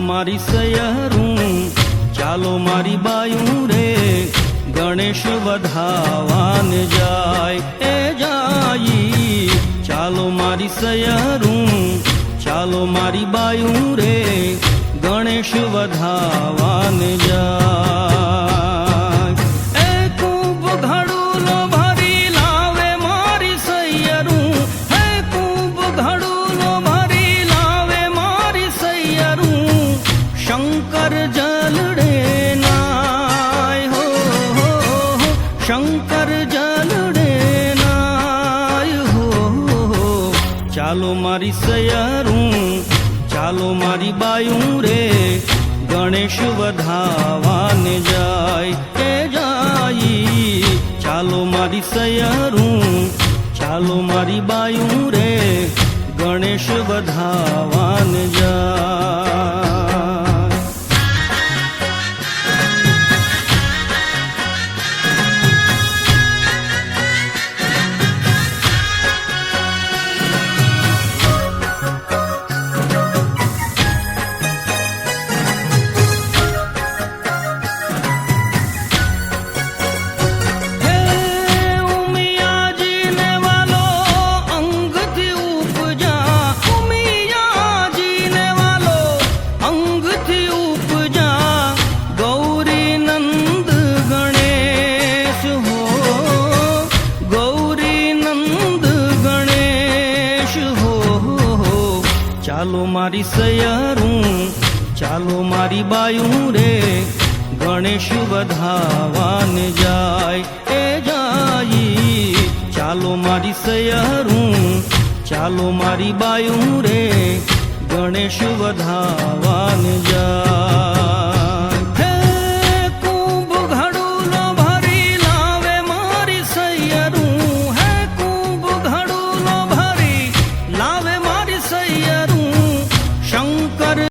મારી સયરું, ચાલો મારી બાયું રે, ગણેશ વધાવાન જાય. એ જાઈ ચાલો મારી સયરું, ચાલો મારી બાયું રે, ગણેશ વધાવાન જાય જલડે નાય, હો હો. શંકર જલડે નાય, હો. ચાલો મારી સયારું, ચાલો મારી બાયું રે, ગણેશ વધાવાને જાય એ જાય ચાલો મારી સયારું, ચાલો મારી બાયું રે, ગણેશ વધાવાન જાય ચાલો મારી સયારું, ચાલો મારી બાયું રે, ગણેશ વધાવાન જાય એ જાઈ ચાલો મારી સયારું, ચાલો મારી બાયું રે, ગણેશ વધાવાન